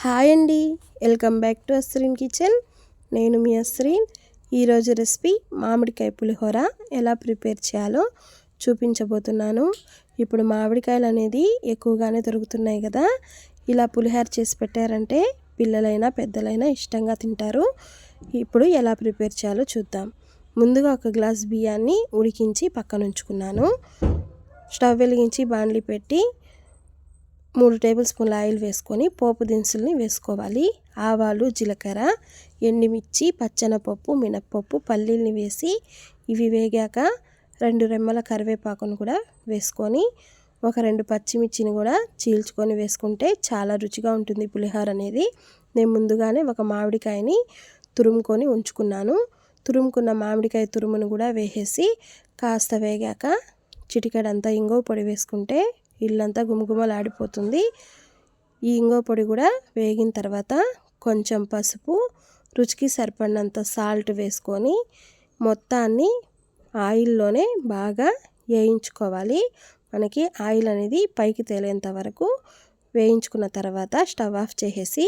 Hi అండి. Welcome back to Asreen kitchen. నేను మీ అస్రీన్ ఈరోజు రెసిపీ మామిడికాయ పులిహోర ఎలా ప్రిపేర్ చేయాలో చూపించబోతున్నాను. ఇప్పుడు మామిడికాయలు అనేది ఎక్కువగానే దొరుకుతున్నాయి కదా. ఇలా పులిహోర చేసి పెట్టారంటే పిల్లలైనా పెద్దలైనా ఇష్టంగా తింటారు. ఇప్పుడు ఎలా ప్రిపేర్ చేయాలో చూద్దాం. ముందుగా ఒక గ్లాస్ బియ్యాన్ని ఉడికించి పక్కన ఉంచుకున్నాను. స్టవ్ వెలిగించి బాండ్లీ పెట్టి మూడు టేబుల్ స్పూన్ల ఆయిల్ వేసుకొని పోపు దినుసుల్ని వేసుకోవాలి. ఆవాలు జీలకర్ర ఎండుమిర్చి పచ్చనపప్పు మినప్పప్పు పల్లీల్ని వేసి ఇవి వేగాక రెండు రెమ్మల కరివేపాకును కూడా వేసుకొని ఒక రెండు పచ్చిమిర్చిని కూడా చీల్చుకొని వేసుకుంటే చాలా రుచిగా ఉంటుంది పులిహోర అనేది. నేను ముందుగానే ఒక మామిడికాయని తురుముకొని ఉంచుకున్నాను. తురుముకున్న మామిడికాయ తురుమును కూడా వేసేసి కాస్త వేగాక చిటికడంతా ఇంగో పొడి వేసుకుంటే ఇల్లంతా గుమగుమలాడిపోతుంది. ఈ ఇంగో పొడి కూడా వేగిన తర్వాత కొంచెం పసుపు రుచికి సరిపడినంత సాల్ట్ వేసుకొని మొత్తాన్ని ఆయిల్లోనే బాగా వేయించుకోవాలి. మనకి ఆయిల్ అనేది పైకి తేలేంత వరకు వేయించుకున్న తర్వాత స్టవ్ ఆఫ్ చేసేసి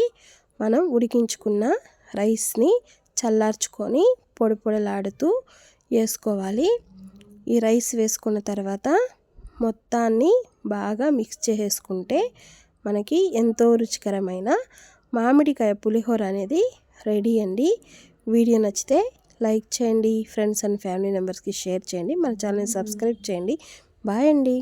మనం ఉడికించుకున్న రైస్ని చల్లార్చుకొని పొడి పొడిలాడుతూ వేసుకోవాలి. ఈ రైస్ వేసుకున్న తర్వాత మొత్తాన్ని బాగా మిక్స్ చేసేసుకుంటే మనకి ఎంతో రుచికరమైన మామిడికాయ పులిహోర అనేది రెడీ అండి. వీడియో నచ్చితే లైక్ చేయండి ఫ్రెండ్స్ అండ్ ఫ్యామిలీ మెంబర్స్కి షేర్ చేయండి మన ఛానల్ని సబ్స్క్రైబ్ చేయండి. బాయ్ అండి.